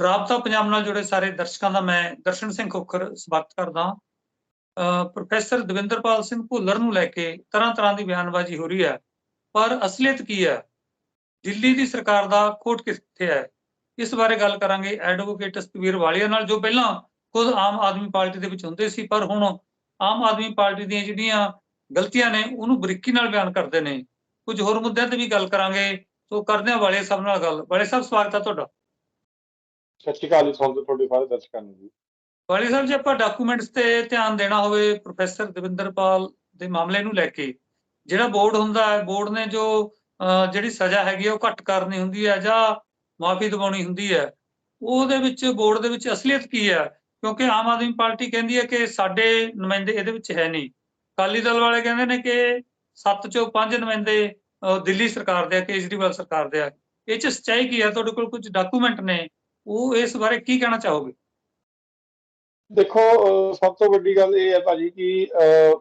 ਰਾਬਤਾ ਪੰਜਾਬ ਨਾਲ ਜੁੜੇ ਸਾਰੇ ਦਰਸ਼ਕਾਂ ਦਾ ਮੈਂ ਦਰਸ਼ਨ ਸਿੰਘ ਖੋਖਰ ਸਵਾਗਤ ਕਰਦਾ ਅਹ ਪ੍ਰੋਫੈਸਰ ਦਵਿੰਦਰਪਾਲ ਸਿੰਘ ਭੁੱਲਰ ਨੂੰ ਲੈ ਕੇ ਤਰ੍ਹਾਂ ਤਰ੍ਹਾਂ ਦੀ ਬਿਆਨਬਾਜ਼ੀ ਹੋ ਰਹੀ ਹੈ, ਪਰ ਅਸਲੀਅਤ ਕੀ ਹੈ? ਦਿੱਲੀ ਦੀ ਸਰਕਾਰ ਦਾ ਕੋਟ ਕਿੱਥੇ ਹੈ? ਇਸ ਬਾਰੇ ਗੱਲ ਕਰਾਂਗੇ ਐਡਵੋਕੇਟ ਸਤਵੀਰ ਵਾਲੀਆ ਨਾਲ, ਜੋ ਪਹਿਲਾਂ ਖੁਦ ਆਮ ਆਦਮੀ ਪਾਰਟੀ ਦੇ ਵਿੱਚ ਹੁੰਦੇ ਸੀ, ਪਰ ਹੁਣ ਆਮ ਆਦਮੀ ਪਾਰਟੀ ਦੀਆਂ ਜਿਹੜੀਆਂ ਗਲਤੀਆਂ ਨੇ, ਉਹਨੂੰ ਬਰੀਕੀ ਨਾਲ ਬਿਆਨ ਕਰਦੇ ਨੇ। ਕੁਝ ਹੋਰ ਮੁੱਦਿਆਂ ਤੇ ਵੀ ਗੱਲ ਕਰਾਂਗੇ, ਸੋ ਕਰਦੇ ਹਾਂ ਵਾਲੇ ਸਾਹਿਬ ਨਾਲ ਗੱਲ। ਵਾਲੇ ਸਾਹਿਬ, ਸਵਾਗਤ ਹੈ ਤੁਹਾਡਾ। ਸਤਿ ਸ਼੍ਰੀ ਅਕਾਲ ਜੀ, ਤੁਹਾਨੂੰ ਤੁਹਾਡੇ ਸਾਰੇ ਦਰਸ਼ਕਾਂ ਨੂੰ ਜੀ। ਵਾਲੀ ਸਾਹਿਬ ਜੇ, ਆਪਾਂ ਡਾਕੂਮੈਂਟਸ ਤੇ ਧਿਆਨ ਦੇਣਾ ਹੋਵੇ ਪ੍ਰੋਫੈਸਰ ਦਵਿੰਦਰਪਾਲ ਦੇ ਮਾਮਲੇ ਨੂੰ ਲੈ ਕੇ। ਜਿਹੜਾ ਬੋਰਡ ਹੁੰਦਾ ਹੈ, ਬੋਰਡ ਨੇ ਜੋ ਜਿਹੜੀ ਸਜ਼ਾ ਹੈਗੀ ਉਹ ਘੱਟ ਕਰਨੀ ਹੁੰਦੀ ਹੈ ਜਾਂ ਮਾਫੀ ਦਿਵਾਉਣੀ ਹੁੰਦੀ ਹੈ। ਉਹਦੇ ਵਿੱਚ, ਬੋਰਡ ਦੇ ਵਿੱਚ ਅਸਲੀਅਤ ਕੀ ਹੈ? ਕਿਉਂਕਿ ਆਮ ਆਦਮੀ ਪਾਰਟੀ ਕਹਿੰਦੀ ਹੈ ਕਿ ਸਾਡੇ ਨੁਮਾਇੰਦੇ ਇਹਦੇ ਵਿੱਚ ਹੈ ਨਹੀਂ। ਅਕਾਲੀ ਦਲ ਵਾਲੇ ਕਹਿੰਦੇ ਨੇ ਕਿ 7 ਚੋਂ 5 ਨੁਮਾਇੰਦੇ ਦਿੱਲੀ ਸਰਕਾਰ ਦੇ ਆ, ਕੇਜਰੀਵਾਲ ਸਰਕਾਰ ਦੇ ਆ। ਇਹ ਚ ਸਚਾਈ ਕੀ ਹੈ? ਤੁਹਾਡੇ ਕੋਲ ਕੁਝ ਡਾਕੂਮੈਂਟ ਨੇ। ਉਹ ਇਸ ਬਾਰੇ ਕੀ ਕਹਿਣਾ ਚਾਹੋਗੇ? ਦੇਖੋ ਸਭ ਤੋਂ ਵੱਡੀ ਗੱਲ ਇਹ ਹੈ ਭਾਜੀ ਕਿ ਅਹ,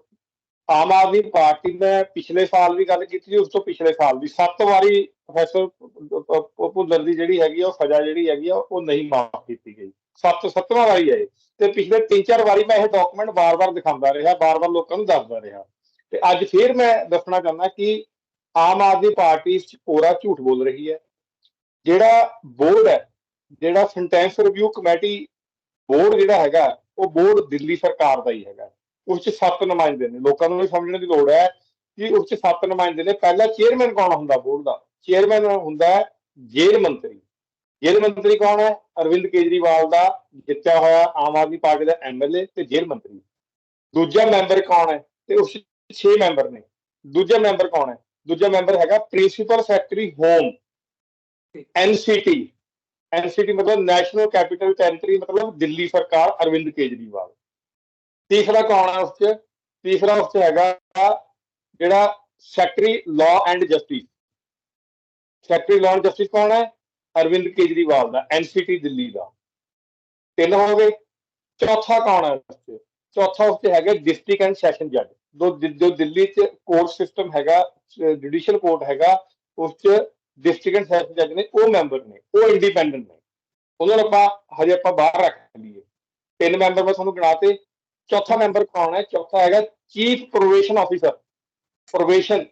ਆਮ ਆਦਮੀ ਪਾਰਟੀ ਨੇ ਪਿਛਲੇ ਸਾਲ ਵੀ ਗੱਲ ਕੀਤੀ ਸੀ ਉਸ ਤੋਂ ਪਿਛਲੇ ਸਾਲ ਵੀ। ਸੱਤ ਵਾਰੀ ਪ੍ਰੋਫੈਸਰ ਭੁੱਲਰ ਦੀ ਜਿਹੜੀ ਹੈਗੀ ਆ ਉਹ ਸਜ਼ਾ ਜਿਹੜੀ ਹੈਗੀ ਆ ਉਹ ਨਹੀਂ ਮਾਫ ਕੀਤੀ ਗਈ। ਸੱਤ ਸੱਤਵਾਂ ਵਾਰੀ ਹੈ ਤੇ ਪਿਛਲੇ ਤਿੰਨ ਚਾਰ ਵਾਰੀ ਮੈਂ ਇਹ ਡਾਕੂਮੈਂਟ ਵਾਰ ਵਾਰ ਦਿਖਾਉਂਦਾ ਰਿਹਾ ਵਾਰ ਵਾਰ ਲੋਕਾਂ ਨੂੰ ਦੱਸਦਾ ਰਿਹਾ। ਤੇ ਅੱਜ ਫੇਰ ਮੈਂ ਦੱਸਣਾ ਚਾਹੁੰਦਾ ਕਿ ਆਮ ਆਦਮੀ ਪਾਰਟੀ ਇਸ ਕੋਰਾ ਝੂਠ ਬੋਲ ਰਹੀ ਹੈ। ਜਿਹੜਾ ਬੋਰਡ ਹੈ ਜਿਹੜਾ ਸੈਂਟੈਂਸ ਰਿਵਿਊ ਕਮੇਟੀ ਬੋਰਡ ਜਿਹੜਾ ਹੈਗਾ ਉਹ ਬੋਰਡ ਦਿੱਲੀ ਸਰਕਾਰ ਦਾ ਹੀ ਹੈਗਾ। ਉਸ 'ਚ ਸੱਤ ਨੁਮਾਇੰਦੇ ਨੇ। ਲੋਕਾਂ ਨੂੰ ਇਹ ਸਮਝਣ ਦੀ ਲੋੜ ਹੈ ਕਿ ਉਸ 'ਚ ਸੱਤ ਨੁਮਾਇੰਦੇ ਨੇ। ਪਹਿਲਾ ਚੇਅਰਮੈਨ ਕੌਣ ਹੁੰਦਾ ਬੋਰਡ ਦਾ? ਚੇਅਰਮੈਨ ਹੁੰਦਾ ਜੇਲ੍ਹ ਮੰਤਰੀ। ਜੇਲ੍ਹ ਮੰਤਰੀ ਕੌਣ ਹੈ? ਅਰਵਿੰਦ ਕੇਜਰੀਵਾਲ ਦਾ ਜਿੱਤਿਆ ਹੋਇਆ ਆਮ ਆਦਮੀ ਪਾਰਟੀ ਦਾ ਐਮਐਲਏ ਤੇ ਜੇਲ੍ਹ ਮੰਤਰੀ। ਦੂਜਾ ਮੈਂਬਰ ਕੌਣ ਹੈ? ਤੇ ਉਸ 'ਚ 6 ਮੈਂਬਰ ਨੇ। ਦੂਜਾ ਮੈਂਬਰ ਕੌਣ ਹੈ? ਦੂਜਾ ਮੈਂਬਰ ਹੈਗਾ principal secretary home. NCT NCT ਮਤਲਬ ਨੈਸ਼ਨਲ ਕੈਪੀਟਲ ਟੈਰੀਟਰੀ ਮਤਲਬ ਦਿੱਲੀ ਸਰਕਾਰ ਅਰਵਿੰਦ ਕੇਜਰੀਵਾਲ। ਤੀਸਰਾ ਕੌਣ ਹੈ ਉਸ 'ਚ? ਤੀਸਰਾ ਉਸ 'ਚ ਹੈਗਾ ਜਿਹੜਾ secretary law and justice secretary law and justice ਕੌਣ ਹੈ? ਅਰਵਿੰਦ ਕੇਜਰੀਵਾਲ ਦਾ ਐਨਸੀਟੀ ਦਿੱਲੀ ਦਾ। ਤਿੰਨ ਹੋ ਗਏ। ਚੌਥਾ ਕੌਣ ਹੈ ਉਸ 'ਚ? ਚੌਥਾ ਉਸ 'ਚ ਹੈਗਾ ਡਿਸਟ੍ਰਿਕਟ ਐਂਡ ਸੈਸ਼ਨ ਜੱਜ ਜੋ ਜੋ ਦਿੱਲੀ 'ਚ ਕੋਰਟ ਸਿਸਟਮ ਹੈਗਾ ਜੁਡੀਸ਼ੀਅਲ ਕੋਰਟ ਹੈਗਾ, ਉਸ 'ਚ ਡਿਸਟ੍ਰਿਕਟ ਸੈਸ਼ਨ ਜੱਜ ਨੇ, ਉਹ ਮੈਂਬਰ ਨੇ, ਉਹ ਇੰਡੀਪੈਂਡੈਂਟ ਨੇ। ਉਹਨਾਂ ਨੂੰ ਆਪਾਂ ਹਜੇ ਆਪਾਂ ਬਾਹਰ ਰੱਖ ਲਈਏ। ਤਿੰਨ ਮੈਂਬਰ ਮੈਂ ਤੁਹਾਨੂੰ ਗਿਣਾਤੇ। ਚੌਥਾ ਮੈਂਬਰ ਕੌਣ ਹੈ? ਚੌਥਾ ਹੈਗਾ ਚੀਫ ਪ੍ਰੋਵੇਸ਼ਨ ਆਫੀਸਰ ਪ੍ਰੋਵੇਸ਼ਨ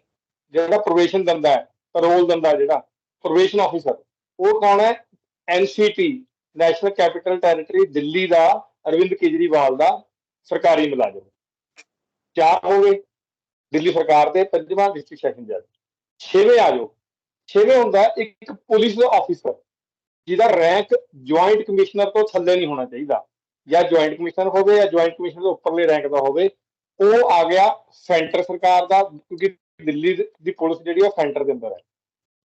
ਜਿਹੜਾ ਪ੍ਰੋਵੇਸ਼ਨ ਦਿੰਦਾ ਹੈ ਪੈਰੋਲ ਦਿੰਦਾ ਜਿਹੜਾ ਪ੍ਰੋਵੇਸ਼ਨ ਆਫੀਸਰ ਉਹ ਕੌਣ ਹੈ? NCT national capital territory Delhi ਦਾ, ਅਰਵਿੰਦ ਕੇਜਰੀਵਾਲ ਦਾ ਸਰਕਾਰੀ ਮੁਲਾਜ਼ਮ। ਚਾਰ ਹੋ ਗਏ ਦਿੱਲੀ ਸਰਕਾਰ ਦੇ ਪੰਜਵਾਂ ਡਿਸਟ੍ਰਿਕਟ ਸੈਸ਼ਨ ਜੱਜ ਛੇਵੇਂ ਆ ਜਾਓ। ਛੇਵੇਂ ਹੁੰਦਾ, ਇੱਕ ਪੁਲਿਸ ਦਾ ਆਫੀਸਰ ਜਿਹਦਾ ਰੈਂਕ ਜੁਆਇੰਟ ਕਮਿਸ਼ਨਰ ਤੋਂ ਥੱਲੇ ਨਹੀਂ ਹੋਣਾ ਚਾਹੀਦਾ। ਜਾਂ ਜੁਆਇੰਟ ਕਮਿਸ਼ਨਰ ਹੋਵੇ ਜਾਂ ਜੁਆਇੰਟ ਕਮਿਸ਼ਨਰ ਤੋਂ ਉੱਪਰਲੇ ਰੈਂਕ ਦਾ ਹੋਵੇ, ਉਹ ਆ ਗਿਆ ਸੈਂਟਰ ਸਰਕਾਰ ਦਾ, ਕਿਉਂਕਿ ਦਿੱਲੀ ਦੀ ਪੁਲਿਸ ਜਿਹੜੀ ਉਹ ਸੈਂਟਰ ਦੇ ਅੰਦਰ ਹੈ।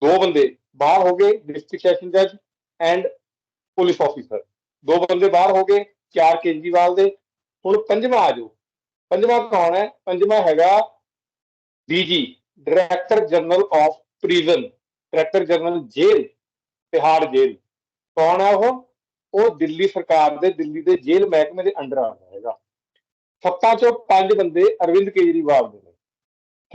ਦੋ ਬੰਦੇ ਬਾਹਰ ਹੋ ਗਏ ਡਿਸਟ੍ਰਿਕਟ ਸੈਸ਼ਨ ਜੱਜ ਐਂਡ ਪੁਲਿਸ ਆਫੀਸਰ ਦੋ ਬੰਦੇ ਬਾਹਰ ਹੋ ਗਏ, ਚਾਰ ਕੇਜਰੀਵਾਲ ਦੇ। ਹੁਣ ਪੰਜਵਾਂ ਆ ਜਾਓ। ਪੰਜਵਾਂ ਕੌਣ ਹੈ? ਪੰਜਵਾਂ ਹੈਗਾ DG director general of prison director general jail, Tihar jail. ਕੌਣ ਹੈ ਉਹ? ਉਹ ਦਿੱਲੀ ਸਰਕਾਰ ਦੇ, ਦਿੱਲੀ ਦੇ ਜੇਲ੍ਹ ਮਹਿਕਮੇ ਦੇ ਅੰਡਰ ਆਉਂਦਾ ਹੈਗਾ। ਸੱਤਾਂ ਚੋਂ ਪੰਜ ਬੰਦੇ ਅਰਵਿੰਦ ਕੇਜਰੀਵਾਲ ਦੇ ਨੇ।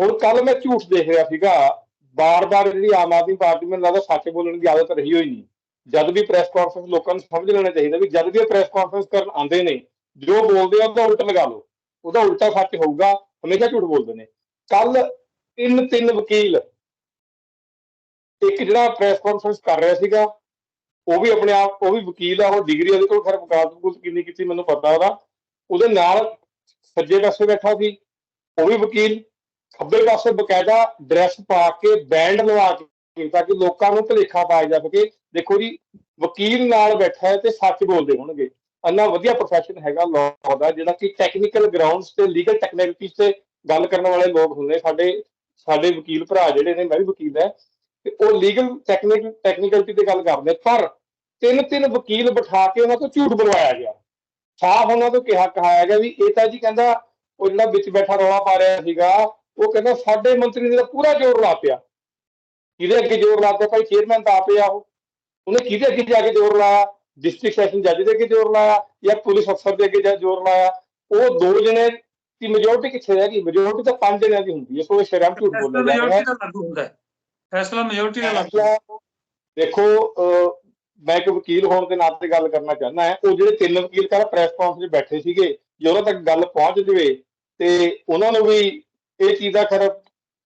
ਹੁਣ ਕੱਲ ਮੈਂ ਝੂਠ ਦੇਖ ਰਿਹਾ ਸੀਗਾ, ਬਾਰ-ਬਾਰ ਜਿਹੜੀ ਆਮ ਆਦਮੀ ਪਾਰਟੀ ਮੈਨੂੰ ਲੱਗਦਾ ਸੱਚ ਬੋਲਣ ਦੀ ਆਦਤ ਰਹੀ ਹੋਈ ਨਹੀਂ। ਜਦ ਵੀ ਪ੍ਰੈਸ ਕਾਨਫਰੰਸ ਲੋਕਾਂ ਨੂੰ ਸਮਝ ਲੈਣਾ ਚਾਹੀਦਾ ਵੀ ਜਦ ਵੀ ਇਹ ਪ੍ਰੈਸ ਕਾਨਫਰੰਸ ਕਰਨ ਆਉਂਦੇ ਨੇ, ਜੋ ਬੋਲਦੇ ਆ ਉਹਦਾ ਉਲਟ ਲਗਾ ਲਓ। ਉਹਦਾ ਉਲਟਾ ਸੱਚ ਹੋਊਗਾ, ਹਮੇਸ਼ਾ ਝੂਠ ਬੋਲਦੇ ਨੇ। ਕੱਲ ਤਿੰਨ ਤਿੰਨ ਵਕੀਲ ਇੱਕ ਜਿਹੜਾ ਪ੍ਰੈਸ ਕਾਨਫਰੰਸ ਕਰ ਰਿਹਾ ਸੀਗਾ, ਉਹ ਵੀ ਆਪਣੇ ਆਪ, ਉਹ ਵੀ ਵਕੀਲ ਆ, ਉਹ ਡਿਗਰੀ ਉਹਦੇ ਕੋਲ ਖੈਰ ਵਕਾਲਤ ਕਿੰਨੀ ਕੀਤੀ ਮੈਨੂੰ ਪਤਾ ਉਹਦਾ। ਉਹਦੇ ਨਾਲ ਸੱਜੇ ਪਾਸੇ ਬੈਠਾ ਸੀ, ਉਹ ਵੀ ਵਕੀਲ। ਖੱਬੇ ਪਾਸੇ ਬਕਾਇਦਾ ਡਰੈਸ ਪਾ ਕੇ ਬੈਂਡ ਲਵਾ ਕੇ, ਤਾਂ ਕਿ ਲੋਕਾਂ ਨੂੰ ਭੁਲੇਖਾ ਪਾਇਆ ਜਾ ਸਕੇ। ਦੇਖੋ ਜੀ, ਵਕੀਲ ਨਾਲ ਬੈਠਾ ਹੈ ਤੇ ਸੱਚ ਬੋਲਦੇ ਹੋਣਗੇ। ਇੰਨਾ ਵਧੀਆ ਪ੍ਰੋਫੈਸ਼ਨ ਹੈਗਾ ਲਾਅ ਦਾ, ਜਿਹੜਾ ਕਿ ਟੈਕਨੀਕਲ ਗਰਾਊਂਡਸ ਤੇ ਲੀਗਲ ਟੈਕਨੀਕਲਿਟੀਜ਼ ਤੇ ਗੱਲ ਕਰਨ ਵਾਲੇ ਲੋਕ ਹੁੰਦੇ ਸਾਡੇ ਸਾਡੇ ਵਕੀਲ ਭਰਾ ਜਿਹੜੇ ਨੇ, ਮੈਂ ਵੀ ਵਕੀਲ ਹੈ। ਤੇ ਉਹ ਲੀਗਲ ਟੈਕਨੀਕਲ ਟੈਕਨੀਕਲਿਟੀ ਤੇ ਗੱਲ ਕਰਦੇ ਪਰ ਤਿੰਨ ਤਿੰਨ ਵਕੀਲ ਬਿਠਾ ਕੇ ਉਹਨਾਂ ਤੋਂ ਝੂਠ ਬੁਲਵਾਇਆ ਗਿਆ। ਸਾਫ਼ ਉਹਨਾਂ ਤੋਂ ਕਿਹਾ ਕਹਾਇਆ ਗਿਆ ਵੀ ਇਹ ਤਾਂ ਜੀ ਕਹਿੰਦਾ ਉਹ ਜਿਹੜਾ ਵਿੱਚ ਬੈਠਾ ਰੌਲਾ ਪਾ ਰਿਹਾ ਸੀਗਾ ਉਹ ਕਹਿੰਦਾ ਸਾਡੇ ਮੰਤਰੀ ਨੇ ਤਾਂ ਪੂਰਾ ਜ਼ੋਰ ਲਾ ਪਿਆ। ਕਿਹਦੇ ਅੱਗੇ ਜ਼ੋਰ ਲਾ ਪਿਆ ਭਾਈ? ਚੇਅਰਮੈਨ ਤਾਂ ਆਪੇ ਆ ਉਹ। ਉਹਨੇ ਕਿਹਦੇ ਅੱਗੇ ਜਾ ਕੇ ਜ਼ੋਰ ਲਾਇਆ? ਡਿਸਟ੍ਰਿਕਟ ਸੈਸ਼ਨ ਜੱਜ ਦੇ ਅੱਗੇ ਜ਼ੋਰ ਲਾਇਆ ਜਾਂ ਪੁਲਿਸ ਅਫਸਰ ਦੇ ਅੱਗੇ ਜਾ ਜ਼ੋਰ ਲਾਇਆ? ਉਹ ਦੋ ਜਣੇ ਦੀ ਮੈਜੋਰਟੀ ਕਿੱਥੇ ਰਹਿ ਗਈ? ਮੈਜੋਰਟੀ ਤਾਂ ਪੰਜ ਜਣਿਆਂ ਦੀ ਹੁੰਦੀ ਹੈ। ਸੋ ਇਹ ਸ਼ਰਮ ਝੂਠ ਰਿਹਾ ਹੈ। ਮੈਜੋਰਟੀ ਦਾ ਲਾਗੂ ਹੁੰਦਾ ਹੈ। ਫੈਸਲਾ ਮੈਜੋਰਟੀ ਦਾ ਲਾਗੂ ਦੇਖੋ ਮੈਂ ਇੱਕ ਵਕੀਲ ਹੋਣ ਦੇ ਨਾਤੇ ਗੱਲ ਕਰਨਾ ਚਾਹੁੰਦਾ ਹਾਂ। ਉਹ ਜਿਹੜੇ ਤਿੰਨ ਵਕੀਲ ਕੱਲ ਪ੍ਰੈਸ ਕਾਨਫਰੰਸ 'ਚ ਬੈਠੇ ਸੀਗੇ, ਜੇ ਤੱਕ ਗੱਲ ਪਹੁੰਚ ਜਵੇ, ਤੇ ਉਹਨਾਂ ਨੂੰ ਵੀ ਇਹ ਚੀਜ਼ ਦਾ ਖੈਰ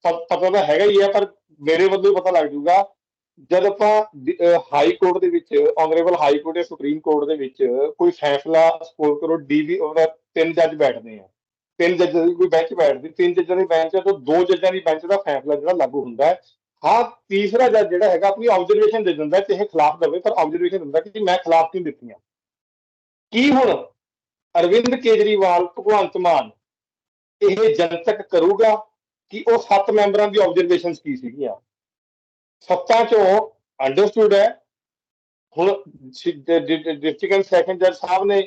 ਪਤਾ ਤਾਂ ਹੈਗਾ ਹੀ ਆ ਪਰ ਮੇਰੇ ਵੱਲੋਂ ਹੀ ਪਤਾ ਲੱਗ ਜੂਗਾ ਜਦ ਆਪਾਂ ਹਾਈ ਕੋਰਟ ਦੇ ਵਿੱਚ ਆਨਰੇਬਲ ਹਾਈ ਕੋਰਟ ਜਾਂ ਸੁਪਰੀਮ ਕੋਰਟ ਦੇ ਵਿੱਚ ਕੋਈ ਫੈਸਲਾ ਸਪੋਜ਼ ਕਰੋ ਡੀਵੀ ਉਹਦਾ ਤਿੰਨ ਜੱਜ ਬੈਠਦੇ ਆ। ਤਿੰਨ ਜੱਜਾਂ ਦੀ ਕੋਈ ਬੈਂਚ ਬੈਠਦੀ, ਤਿੰਨ ਜੱਜਾਂ ਦੀ ਬੈਂਚ ਹੈ ਦੋ ਜੱਜਾਂ ਦੀ ਬੈਂਚ ਦਾ ਫੈਸਲਾ ਜਿਹੜਾ ਲਾਗੂ ਹੁੰਦਾ ਹੈ। ਹਾਂ ਤੀਸਰਾ ਜੱਜ ਜਿਹੜਾ ਹੈਗਾ ਆਪਣੀ ਆਬਜ਼ਰਵੇਸ਼ਨ ਦੇ ਦਿੰਦਾ ਚਾਹੇ ਖਿਲਾਫ ਦੇਵੇ, ਪਰ ਆਬਜ਼ਰਵੇਸ਼ਨ ਦਿੰਦਾ ਕਿ ਮੈਂ ਖਿਲਾਫ ਕਿਉਂ ਦਿੱਤੀਆਂ? ਕੀ ਹੁਣ ਅਰਵਿੰਦ ਕੇਜਰੀਵਾਲ, ਭਗਵੰਤ ਮਾਨ ਇਹ ਜਨਤਕ ਕਰੂਗਾ ਕਿ ਉਹ ਸੱਤ ਮੈਂਬਰਾਂ ਦੀ ਆਬਜ਼ਰਵੇਸ਼ਨਸ ਕੀ ਸੀਗੀਆਂ? ਸੱਤਾਂ ਚੋਂ ਅੰਡਰਸਟੂਡ ਹੈ। ਹੁਣ ਡਿਸਟ੍ਰਿਕਟ ਸੈਕੰਡ ਜੱਜ ਸਾਹਿਬ ਨੇ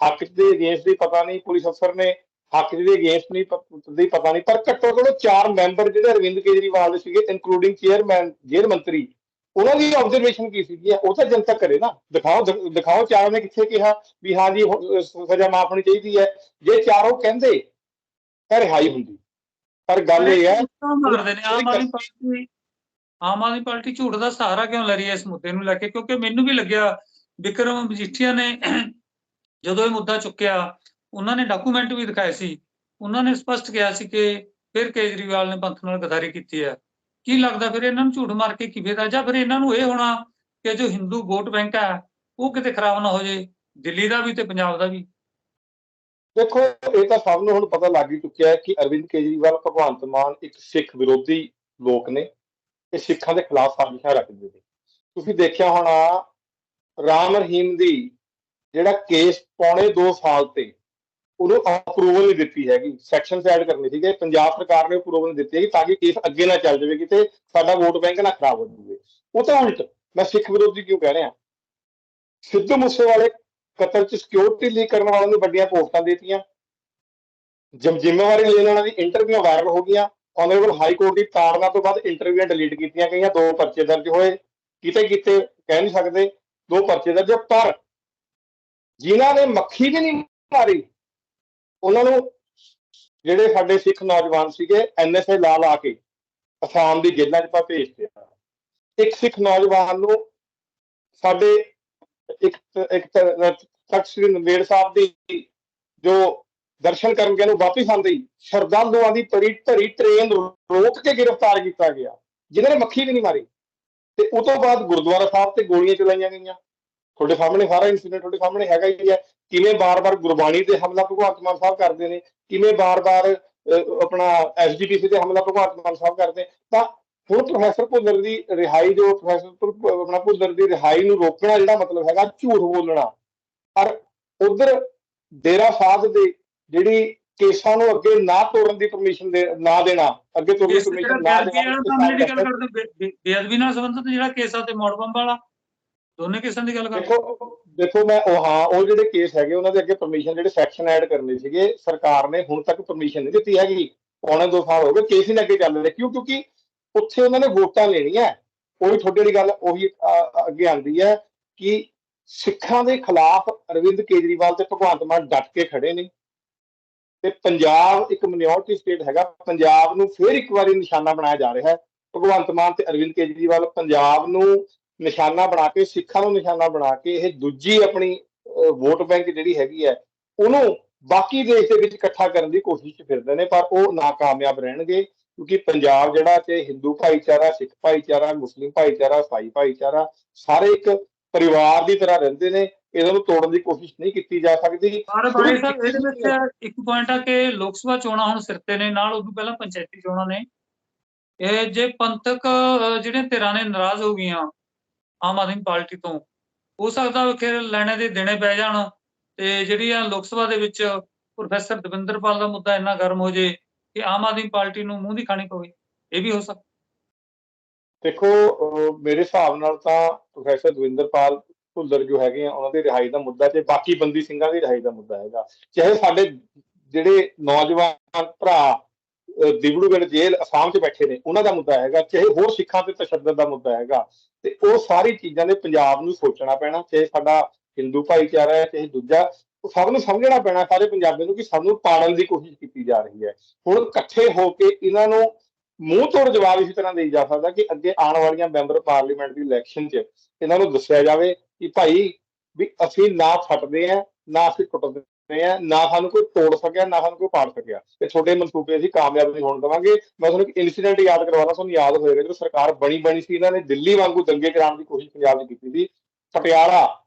ਹੱਕ ਦੇ ਅਗੇਂਸਟ ਦੀ ਪਤਾ ਨਹੀਂ, ਪੁਲਿਸ ਅਫਸਰ ਨੇ ਹੱਕ ਦੇ ਅਗੇਂਸਟ ਨਹੀਂ ਦੀ ਪਤਾ ਨਹੀਂ ਪਰ ਘੱਟੋ ਘੱਟ ਚਾਰ ਮੈਂਬਰ ਜਿਹੜੇ ਅਰਵਿੰਦ ਕੇਜਰੀਵਾਲ ਦੇ ਸੀਗੇ ਇਨਕਲੂਡਿੰਗ ਚੇਅਰਮੈਨ ਜੇਲ੍ਹ ਮੰਤਰੀ ਉਹਨਾਂ ਦੀ ਆਬਜ਼ਰਵੇਸ਼ਨ ਕੀ ਸੀਗੀ? ਉਹ ਤਾਂ ਜਨਤਾ ਕਰੇ ਨਾ। ਦਿਖਾਓ ਦਿਖਾਓ ਚਾਰਾਂ ਨੇ ਕਿੱਥੇ ਕਿਹਾ ਵੀ ਹਾਂ ਜੀ ਸਜ਼ਾ ਮਾਫ ਹੋਣੀ ਚਾਹੀਦੀ ਹੈ। ਜੇ ਚਾਰੋਂ ਕਹਿੰਦੇ ਤਾਂ ਰਿਹਾਈ ਹੁੰਦੀ। ਪਰ ਗੱਲ ਇਹ ਹੈ ਕਿਉਂ ਮਾਰਦੇ ਨੇ ਆਮ ਆਦਮੀ ਪਾਰਟੀ ਆਮ ਆਦਮੀ ਪਾਰਟੀ ਝੂਠ ਦਾ ਸਹਾਰਾ ਕਿਉਂ ਲੈ ਰਹੀ ਹੈ ਇਸ ਮੁੱਦੇ ਨੂੰ ਲੈ ਕੇ? ਕਿਉਂਕਿ ਮੈਨੂੰ ਵੀ ਲੱਗਿਆ ਵਿਕਰਮ ਮਜੀਠੀਆ ਨੇ ਜਦੋਂ ਇਹ ਮੁੱਦਾ ਚੁੱਕਿਆ ਉਹਨਾਂ ਨੇ ਡਾਕੂਮੈਂਟ ਵੀ ਦਿਖਾਏ ਸੀ। ਉਹਨਾਂ ਨੇ ਸਪਸ਼ਟ ਕਿਹਾ ਸੀ ਕਿ ਫਿਰ ਕੇਜਰੀਵਾਲ ਨੇ ਪੰਥ ਨਾਲ ਗਦਾਰੀ ਕੀਤੀ ਹੈ। ਕੀ ਲੱਗਦਾ ਫਿਰ ਇਹਨਾਂ ਨੂੰ ਝੂਠ ਮਾਰ ਕੇ ਕੀ ਫਾਇਦਾ ਜਾਂ ਫਿਰ ਇਹਨਾਂ ਨੂੰ ਇਹ ਹੋਣਾ ਕਿ ਜੋ ਹਿੰਦੂ ਵੋਟ ਬੈਂਕ ਹੈ, ਉਹ ਕਿਤੇ ਖਰਾਬ ਨਾ ਹੋ ਜੇ ਦਿੱਲੀ ਦਾ ਵੀ ਤੇ ਪੰਜਾਬ ਦਾ ਵੀ। ਦੇਖੋ, ਇਹ ਤਾਂ ਸਭ ਨੂੰ ਹੁਣ ਪਤਾ ਲੱਗ ਹੀ ਚੁੱਕਿਆ ਹੈ ਕਿ ਅਰਵਿੰਦ ਕੇਜਰੀਵਾਲ ਭਗਵੰਤ ਮਾਨ ਇੱਕ ਸਿੱਖ ਵਿਰੋਧੀ ਲੋਕ ਨੇ। ਇਹ ਸਿੱਖਾਂ ਦੇ ਖਿਲਾਫ ਸਾਜ਼ਿਸ਼ਾਂ ਰੱਖਦੇ ਨੇ। ਤੁਸੀਂ ਦੇਖਿਆ ਹੋਣਾ, ਰਾਮ ਰਹੀਮ ਦੀ ਜਿਹੜਾ ਕੇਸ ਪੌਣੇ 2 ਸਾਲ ਤੇ ਉਹਨੂੰ ਅਪਰੂਵਲ ਨਹੀਂ ਦਿੱਤੀ ਹੈਗੀ। ਸੈਕਸ਼ਨ ਐਡ ਕਰਨੀ ਸੀਗੇ। ਪੰਜਾਬ ਸਰਕਾਰ ਨੇ ਅਪਰੂਵਲ ਨਹੀਂ ਦਿੱਤੀ ਹੈਗੀ ਤਾਂ ਕਿ ਕੇਸ ਅੱਗੇ ਨਾ ਚੱਲ ਜਾਵੇ ਕਿਤੇ ਸਾਡਾ ਵੋਟ ਬੈਂਕ ਨਾ ਖਰਾਬ ਹੋ ਜਾਵੇ। ਉਹ ਤਾਂ ਉਲਟ, ਮੈਂ ਸਿੱਖ ਵਿਰੋਧੀ ਕਿਉਂ ਕਹਿ ਰਿਹਾ? ਸਿੱਧੂ ਮੂਸੇਵਾਲੇ ਕਤਲ ਚ ਸਿਕਿਉਰਿਟੀ ਲੀਕ ਕਰਨ ਵਾਲਿਆਂ ਨੂੰ ਵੱਡੀਆਂ ਪੋਸਟਾਂ ਦੇਤੀਆਂ। ਜ਼ਿੰਮੇਵਾਰੀ ਲੈਣ ਵਾਲਿਆਂ ਦੀ ਇੰਟਰਵਿਊ ਵਾਇਰਲ ਹੋ ਗਈਆਂ। ਆਨਰੇਬਲ ਹਾਈ ਕੋਰਟ ਦੀ ਤਾੜਨਾ ਤੋਂ ਬਾਅਦ ਇੰਟਰਵਿਊਆਂ ਡਿਲੀਟ ਕੀਤੀਆਂ ਗਈਆਂ। ਦੋ ਪਰਚੇ ਦਰਜ ਹੋਏ। ਕਿਤੇ ਕਿਤੇ ਕਹਿ ਨਹੀਂ ਸਕਦੇ। ਦੋ ਪਰਚੇ ਦਰਜ। ਪਰ ਜਿਨ੍ਹਾਂ ਨੇ ਮੱਖੀ ਵੀ ਨਹੀਂ ਮਾਰੀ ਉਹਨਾਂ ਨੂੰ ਜਿਹੜੇ ਸਾਡੇ ਸਿੱਖ ਨੌਜਵਾਨ ਸੀਗੇ ਐਨਐਸਏ ਲਾ ਲਾ ਕੇ ਅਸਾਮ ਦੀ ਜੇਲ੍ਹਾਂ 'ਚ ਪਾ ਭੇਜਦੇ ਆ ਇੱਕ ਸਿੱਖ ਨੌਜਵਾਨ ਨੂੰ ਸਾਡੇ ਇੱਕ ਇੱਕ ਤਖਤ ਸ੍ਰੀ ਨੰਦੇੜ ਸਾਹਿਬ ਦੀ ਜੋ ਦਰਸ਼ਨ ਕਰਨ ਗਏ ਨੂੰ ਵਾਪਸ ਆਉਂਦੇ ਸ਼ਰਧਾਲੂਆਂ ਦੀ ਤਰੀ, ਧਰੀ ਟ੍ਰੇਨ ਰੋਕ ਕੇ ਗ੍ਰਿਫਤਾਰ ਕੀਤਾ ਗਿਆ ਜਿਨ੍ਹਾਂ ਨੇ ਮੱਖੀ ਵੀ ਨਹੀਂ ਮਾਰੀ। ਤੇ ਉਸ ਤੋਂ ਬਾਅਦ ਗੁਰਦੁਆਰਾ ਸਾਹਿਬ ਤੇ ਗੋਲੀਆਂ ਚਲਾਈਆਂ ਗਈਆਂ। ਤੁਹਾਡੇ ਸਾਹਮਣੇ ਸਾਰਾ ਇਨਸੀਡੈਂਟ ਤੁਹਾਡੇ ਸਾਹਮਣੇ ਹੈਗਾ ਹੀ ਹੈ। ਕਿਵੇਂ ਬਾਰ-ਬਾਰ ਗੁਰਬਾਣੀ ਤੇ ਹਮਲਾ ਭਗਵੰਤ ਮਾਨ ਸਾਹਿਬ ਕਰਦੇ ਨੇ ਕਿਵੇਂ ਬਾਰ-ਬਾਰ ਆਪਣਾ ਐਸਜੀਪੀਸੀ ਤੇ ਹਮਲਾ ਭਗਵੰਤ ਮਾਨ ਸਾਹਿਬ ਕਰਦੇ ਤਾਂ ਹੁਣ ਪ੍ਰੋਫੈਸਰ ਭੁੱਲਰ ਦੀ ਰਿਹਾਈ ਜੋ ਪ੍ਰੋਫੈਸਰ ਆਪਣਾ ਭੁੱਲਰ ਦੀ ਰਿਹਾਈ ਨੂੰ ਰੋਕਣਾ ਜਿਹੜਾ ਮਤਲਬ ਹੈਗਾ ਝੂਠ ਬੋਲਣਾ। ਪਰ ਉਧਰ ਡੇਰਾ ਸਾਹਿਬ ਦੇ ਜਿਹੜੀ ਕੇਸਾਂ ਨੂੰ ਅੱਗੇ ਨਾ ਤੋੜਨ ਦੀ ਪਰਮਿਸ਼ਨ ਦੇ ਨਾ ਦੇਣਾ ਅੱਗੇ ਤੋੜਨ ਦੀ ਪਰਮਿਸ਼ਨ ਨਾ ਦੇਣਾ ਬੇਅਦਬੀ। ਨਾਲ ਸੰਬੰਧਿਤ ਜਿਹੜਾ ਕੇਸ ਆ ਤੇ ਮੋੜ ਬੰਬ ਵਾਲਾ ਦੋਨੇ ਕੇਸਾਂ ਦੀ ਗੱਲ ਕਰਦੇ ਦੇਖੋ ਦੇਖੋ ਮੈਂ, ਉਹ ਹਾਂ, ਉਹ ਜਿਹੜੇ ਕੇਸ ਹੈਗੇ, ਉਹਨਾਂ ਦੇ ਅੱਗੇ ਪਰਮਿਸ਼ਨ ਜਿਹੜੇ ਸੈਕਸ਼ਨ ਐਡ ਕਰਨੇ ਸੀਗੇ, ਸਰਕਾਰ ਨੇ ਹੁਣ ਤੱਕ ਪਰਮਿਸ਼ਨ ਨਹੀਂ ਦਿੱਤੀ ਹੈਗੀ। ਪੌਣੇ 2 ਸਾਲ ਹੋ ਗਏ ਕੇਸ ਹੀ ਅੱਗੇ ਚੱਲ ਰਹੇ। ਕਿਉਂ? ਕਿਉਂਕਿ ਉੱਥੇ ਉਹਨਾਂ ਨੇ ਵੋਟਾਂ ਲੈਣੀਆਂ। ਉਹੀ ਤੁਹਾਡੇ ਵਾਲੀ ਗੱਲ, ਉਹੀ ਅੱਗੇ ਆਉਂਦੀ ਹੈ ਕਿ ਸਿੱਖਾਂ ਦੇ ਖਿਲਾਫ ਅਰਵਿੰਦ ਕੇਜਰੀਵਾਲ ਤੇ ਭਗਵੰਤ ਮਾਨ ਡਟ ਕੇ ਖੜੇ ਨੇ। ਤੇ ਪੰਜਾਬ ਇੱਕ ਮਿਨੋਰਟੀ ਸਟੇਟ ਹੈਗਾ। ਪੰਜਾਬ ਨੂੰ ਫੇਰ ਇੱਕ ਵਾਰੀ ਨਿਸ਼ਾਨਾ ਬਣਾਇਆ ਜਾ ਰਿਹਾ ਹੈ। ਭਗਵੰਤ ਮਾਨ ਤੇ ਅਰਵਿੰਦ ਕੇਜਰੀਵਾਲ ਪੰਜਾਬ ਨੂੰ ਨਿਸ਼ਾਨਾ ਬਣਾ ਕੇ ਸਿੱਖਾਂ ਨੂੰ ਨਿਸ਼ਾਨਾ ਬਣਾ ਕੇ ਇਹ ਦੂਜੀ ਆਪਣੀ ਵੋਟ ਬੈਂਕ ਜਿਹੜੀ ਹੈਗੀ ਹੈ ਉਹਨੂੰ ਬਾਕੀ ਦੇਸ਼ ਦੇ ਵਿੱਚ ਇਕੱਠਾ ਕਰਨ ਦੀ ਕੋਸ਼ਿਸ਼ 'ਚ ਫਿਰਦੇ ਨੇ ਪਰ ਉਹ ਨਾਕਾਮਯਾਬ ਰਹਿਣਗੇ ਕਿਉਂਕਿ ਪੰਜਾਬ ਜਿਹੜਾ ਤੇ ਹਿੰਦੂ ਭਾਈਚਾਰਾ ਸਿੱਖ ਭਾਈਚਾਰਾ ਮੁਸਲਿਮ ਭਾਈਚਾਰਾ ਸਾਈ ਭਾਈਚਾਰਾ ਸਾਰੇ ਇੱਕ ਪਰਿਵਾਰ ਦੀ ਤਰ੍ਹਾਂ ਰਹਿੰਦੇ ਨੇ ਇਹਨਾਂ ਨੂੰ ਤੋੜਨ ਦੀ ਕੋਸ਼ਿਸ਼ ਨਹੀਂ ਕੀਤੀ ਜਾ ਸਕਦੀ। ਪਰ ਭਾਈ ਸਾਹਿਬ ਇਹਦੇ ਵਿੱਚ ਇੱਕ ਪੁਆਇੰਟ ਆ ਕਿ ਲੋਕ ਸਭਾ ਚੋਣਾਂ ਹੁਣ ਸਿਰ ਤੇ ਨੇ ਨਾਲ ਉਦੋਂ ਪਹਿਲਾਂ ਪੰਚਾਇਤੀ ਚੋਣਾਂ ਨੇ। ਇਹ ਜੇ ਪੰਥਕ ਜਿਹੜੇ ਧਿਰਾਂ ਨੇ ਨਾਰਾਜ਼ ਹੋ ਗਈਆਂ ਆਮ ਆਦਮੀ ਪਾਰਟੀ ਤੋਂ। ਹੋ ਸਕਦਾ ਵੀ ਲੈਣੇ ਦੇ ਦੇਣੇ ਪੈ ਜਾਣ ਤੇ ਜਿਹੜੀ ਆ ਲੋਕ ਸਭਾ ਦੇ ਵਿੱਚ ਪ੍ਰੋਫੈਸਰ ਦਵਿੰਦਰਪਾਲ ਦਾ ਮੁੱਦਾ ਇੰਨਾ ਗਰਮ ਹੋ ਜੇ ਕਿ ਆਮ ਆਦਮੀ ਪਾਰਟੀ ਨੂੰ ਮੂੰਹ ਦੀ ਖਾਣੀ ਪਵੇ। ਇਹ ਵੀ ਹੋ ਸਕਦਾ ਦੇਖੋ ਮੇਰੇ ਹਿਸਾਬ ਨਾਲ ਤਾਂ ਪ੍ਰੋਫੈਸਰ ਦਵਿੰਦਰਪਾਲ ਭੁੱਲਰ ਜੋ ਹੈਗੇ ਆ, ਉਹਨਾਂ ਦੀ ਰਿਹਾਈ ਦਾ ਮੁੱਦਾ ਤੇ ਬਾਕੀ ਬੰਦੀ ਸਿੰਘਾਂ ਦੀ ਰਿਹਾਈ ਦਾ ਮੁੱਦਾ ਹੈਗਾ। ਚਾਹੇ ਸਾਡੇ ਜਿਹੜੇ ਨੌਜਵਾਨ ਭਰਾ ਅਹ ਜੇਲ੍ਹ ਅਸਾਮ 'ਚ ਬੈਠੇ ਨੇ, ਉਹਨਾਂ ਦਾ ਮੁੱਦਾ ਹੈਗਾ, ਚਾਹੇ ਹੋਰ ਸਿੱਖਾਂ ਤੇ ਤਸ਼ੱਦਦ ਦਾ ਮੁੱਦਾ ਹੈਗਾ, ਤੇ ਉਹ ਸਾਰੀ ਚੀਜ਼ਾਂ ਦੇ ਪੰਜਾਬ ਨੂੰ ਸੋਚਣਾ ਪੈਣਾ, ਚਾਹੇ ਸਾਡਾ ਹਿੰਦੂ ਭਾਈਚਾਰਾ ਹੈ, ਚਾਹੇ ਦੂਜਾ ਸਭ ਨੂੰ ਸਮਝਣਾ ਪੈਣਾ ਸਾਰੇ ਪੰਜਾਬੀਆਂ ਨੂੰ ਕਿ ਸਾਨੂੰ ਪਾੜਨ ਦੀ ਕੋਸ਼ਿਸ਼ ਕੀਤੀ ਜਾ ਰਹੀ ਹੈ। ਹੁਣ ਇਕੱਠੇ ਹੋ ਕੇ ਇਹਨਾਂ ਨੂੰ ਮੂੰਹ ਤੋੜ ਜਵਾਬ ਇਸੇ ਤਰ੍ਹਾਂ ਦੇਈ ਜਾ ਸਕਦਾ ਕਿ ਅੱਗੇ ਆਉਣ ਵਾਲੀਆਂ ਮੈਂਬਰ ਪਾਰਲੀਮੈਂਟ ਦੀ ਇਲੈਕਸ਼ਨ 'ਚ ਇਹਨਾਂ ਨੂੰ ਦੱਸਿਆ ਜਾਵੇ ਕਿ ਭਾਈ ਵੀ ਅਸੀਂ ਨਾ ਫਟਦੇ ਆ ਨਾ ਅਸੀਂ ਟੁੱਟਦੇ ਆ ਨਾ ਸਾਨੂੰ ਕੋਈ ਤੋੜ ਸਕਿਆ, ਨਾ ਸਾਨੂੰ ਕੋਈ ਪਾੜ ਸਕਿਆ। ਤੇ ਤੁਹਾਡੇ ਮਨਸੂਬੇ ਅਸੀਂ ਕਾਮਯਾਬ ਨਹੀਂ ਹੋਣ ਦੇਵਾਂਗੇ। ਮੈਂ ਤੁਹਾਨੂੰ ਇੱਕ ਇਨਸੀਡੈਂਟ ਯਾਦ ਕਰਵਾਉਣਾ, ਤੁਹਾਨੂੰ ਯਾਦ ਹੋਏਗਾ, ਜਦੋਂ ਸਰਕਾਰ ਬਣੀ ਬਣੀ ਸੀ, ਇਹਨਾਂ ਨੇ ਦਿੱਲੀ ਵਾਂਗੂ ਦੰਗੇ ਕਰਾਉਣ ਦੀ ਕੋਸ਼ਿਸ਼ ਪੰਜਾਬ 'ਚ ਕੀਤੀ ਸੀ। ਪਟਿਆਲਾ,